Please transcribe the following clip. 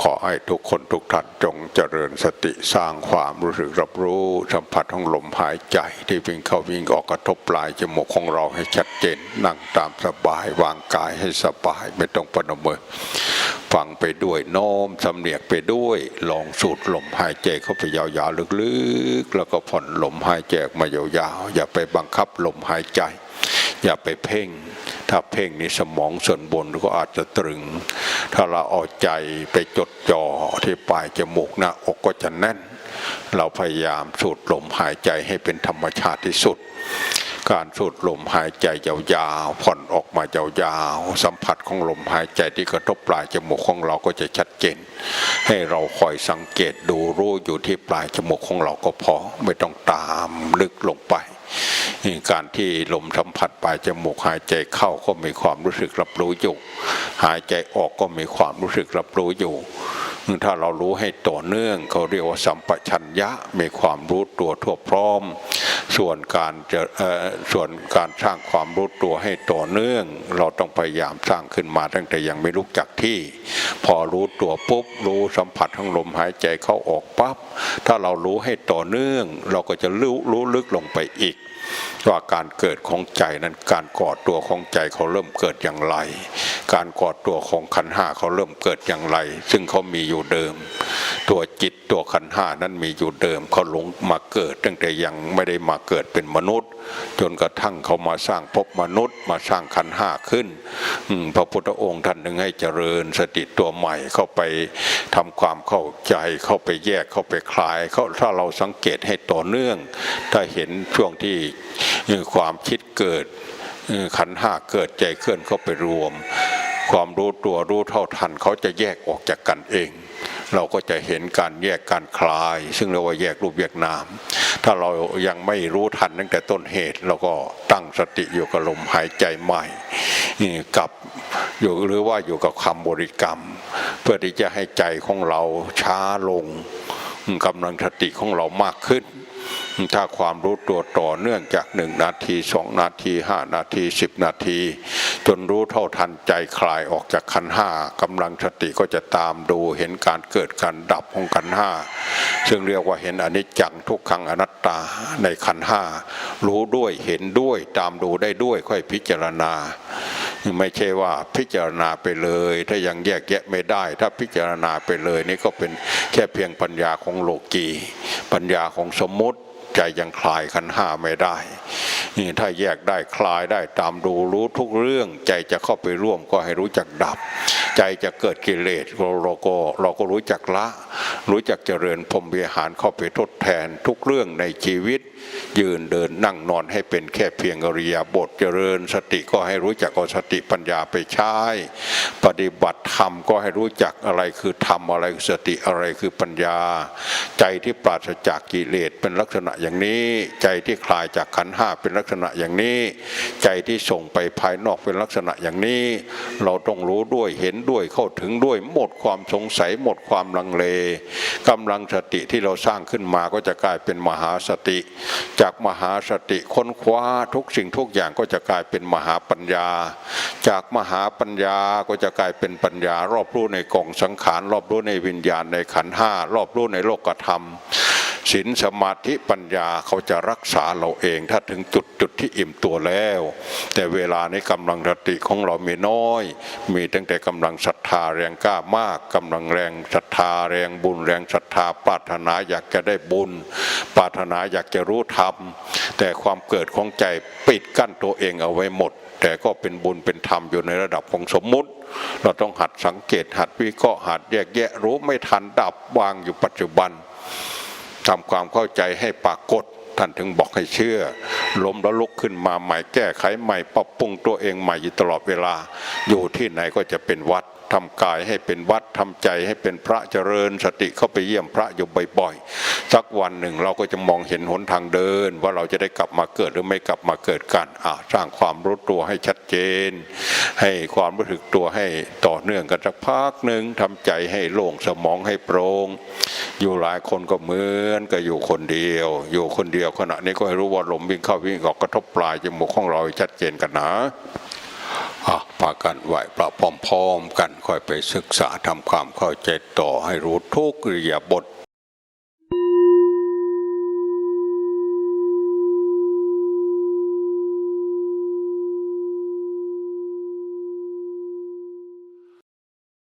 ขอให้ทุกคนทุกท่านจงเจริญสติสร้างความรู้สึกรับรู้สัมผัสของลมหายใจที่วิ่งเข้าวิ่งออกกระทบปลายจมูกของเราให้ชัดเจน นั่งตามสบายวางกายให้สบายไม่ต้องปนมือฟังไปด้วยโน้มสำเนียกไปด้วยลองสูดลมหายใจเข้าไปยาวๆลึกๆ แล้วก็ผ่อนลมหายใจมายาวๆอย่าไปบังคับลมหายใจ อย่าไปเพ่ง ถ้าเพ่งนี่สมองส่วนบนก็อาจจะตรึง ถ้าเราเอาใจไปจดจ่อที่ปลายจมูกหน้าอกก็จะแน่น เราพยายามสูดลมหายใจให้เป็นธรรมชาติที่สุด การสูดลมหายใจยาวๆผ่อนออกมายาวๆสัมผัสของลมหายใจที่กระทบปลายจมูกของเราก็จะชัดเจน ให้เราคอยสังเกตดูรู้อยู่ที่ปลายจมูกของเราก็พอไม่ต้องตามลึกลงไปการที่ลมสัมผัสปลายจมูกหายใจเข้าก็มีความรู้สึกรับรู้อยู่ หายใจออกก็มีความรู้สึกรับรู้อยู่ ถ้าเรารู้ให้ต่อเนื่องเขาเรียกว่าสัมปชัญญะมีความรู้ตัวทั่วพร้อม ส่วนการจะเอ่อส่วนการสร้างความรู้ตัวให้ต่อเนื่อง เราต้องพยายามสร้างขึ้นมาตั้งแต่ยังไม่ลุกจากที่ พอรู้ตัวปุ๊บรู้สัมผัสทั้งลมหายใจเข้าออกปั๊บถ้าเรารู้ให้ต่อเนื่อง เราก็จะรู้รู้ลึกลงไปอีก ว่าการเกิดของใจนั้นการก่อตัวของใจเขาเริ่มเกิดอย่างไร การก่อตัวของขันห้าเขาเริ่มเกิดอย่างไร ซึ่งเขามีอยู่เดิม ตัวจิตตัวขันห้านั้นมีอยู่เดิมเขาหลงมาเกิดตั้งแต่ยังไม่ได้มาเกิดเป็นมนุษย์ จนกระทั่งเขามาสร้างภพมนุษย์ มาสร้างขันห้าขึ้นพระพุทธองค์ท่านหนึ่งให้เจริญสติตัวใหม่เข้าไปทำความเข้าใจเข้าไปแยกเข้าไปคลายเขาถ้าเราสังเกตให้ต่อเนื่อง ถ้าเห็นช่วงที่ความคิดเกิดขันห้าเกิดใจเคลื่อนเข้าไปรวม ความรู้ตัวรู้เท่าทันเขาจะแยกออกจากกันเอง เราก็จะเห็นการแยกการคลาย ซึ่งเรียกว่าแยกรูปแยกนาม ถ้าเรายังไม่รู้ทันตั้งแต่ต้นเหตุเราก็ตั้งสติอยู่กับลมหายใจใหม่กับอยู่หรือว่าอยู่กับคำบริกรรม เพื่อที่จะให้ใจของเราช้าลงกำลังสติของเรามากขึ้น ถ้าความรู้ตัวต่อเนื่องจากหนึ่งนาทีสองนาทีห้านาทีสิบนาที จนรู้เท่าทันใจคลายออกจากขันห้ากำลังสติก็จะตามดูเห็นการเกิดการดับของขันห้าซึ่งเรียกว่าเห็นอนิจจังทุกขังอนัตตาในขันห้ารู้ด้วยเห็นด้วยตามดูได้ด้วยค่อยพิจารณา ไม่ใช่ว่าพิจารณาไปเลย ถ้ายังแยกแยะไม่ได้ ถ้าพิจารณาไปเลยนี่ก็เป็นแค่เพียงปัญญาของโลกีปัญญาของสมมติใจยังคลายขันห้าไม่ได้ นี่ถ้าแยกได้คลายได้ตามดูรู้ทุกเรื่อง ใจจะเข้าไปร่วมก็ให้รู้จักดับ ใจจะเกิดกิเลสเราก็เราก็รู้จักละรู้จักเจริญพรมวิหารเข้าไปทดแทนทุกเรื่องในชีวิต ยืนเดินนั่งนอนให้เป็นแค่เพียงอริยาบทเจริญ สติก็ให้รู้จักเอาสติปัญญาไปใช้ ปฏิบัติธรรมก็ให้รู้จักอะไรคือธรรมอะไรคือสติอะไรคือปัญญา ใจที่ปราศจากกิเลสเป็นลักษณะอย่างนี้ ใจที่คลายจากขันห้าเป็นลักษณะอย่างนี้ ใจที่ส่งไปภายนอกเป็นลักษณะอย่างนี้ เราต้องรู้ด้วยเห็นด้วยเข้าถึงด้วยหมดความสงสัยหมดความลังเลกำลังสติที่เราสร้างขึ้นมาก็จะกลายเป็นมหาสติ จากมหาสติค้นคว้าทุกสิ่งทุกอย่างก็จะกลายเป็นมหาปัญญา จากมหาปัญญาก็จะกลายเป็นปัญญารอบรู้ในกองสังขาร รอบรู้ในวิญญาณในขันห้ารอบรู้ในโลกธรรม ศีลสมาธิปัญญาเขาจะรักษาเราเอง ถ้าถึงจุดจุดที่อิ่มตัวแล้ว แต่เวลาในกำลังสติของเรามีน้อย มีตั้งแต่กำลังศรัทธาแรงกล้ามากกำลังแรงศรัทธาแรงบุญแรงศรัทธาปรารถนาอยากจะได้บุญ ปรารถนาอยากจะรู้ธรรม แต่ความเกิดของใจปิดกั้นตัวเองเอาไว้หมด แต่ก็เป็นบุญเป็นธรรมอยู่ในระดับของสมมุติ เราต้องหัดสังเกตหัดวิเคราะห์หัดแยกแยะรู้ไม่ทันดับวางอยู่ปัจจุบัน ทำความเข้าใจให้ปรากฏท่านถึงบอกให้เชื่อ ล้มแล้วลุกขึ้นมาใหม่แก้ไขใหม่ปรับปรุงตัวเองใหม่อยู่ตลอดเวลา อยู่ที่ไหนก็จะเป็นวัด ทำกายให้เป็นวัดทำใจให้เป็นพระเจริญสติเข้าไปเยี่ยมพระอยู่บ่อยๆสักวันหนึ่งเราก็จะมองเห็นหนทางเดิน ว่าเราจะได้กลับมาเกิดหรือไม่กลับมาเกิดกันอ่าสร้างความรู้ตัวให้ชัดเจน ให้ความรู้สึกตัวให้ต่อเนื่องกันสักพักหนึ่งทำใจให้โล่งสมองให้โปร่งอยู่หลายคนก็เหมือนกับอยู่คนเดียว อยู่คนเดียวขณะนี้ก็ให้รู้ว่าลมวิ่งเข้าวิ่งออกกระทบปลายจมูกของเราชัดเจนกันนะ พากันไหวพระพร้อมๆกันค่อยไปศึกษาทำความเข้าใจต่อให้รู้ทุกเรียบท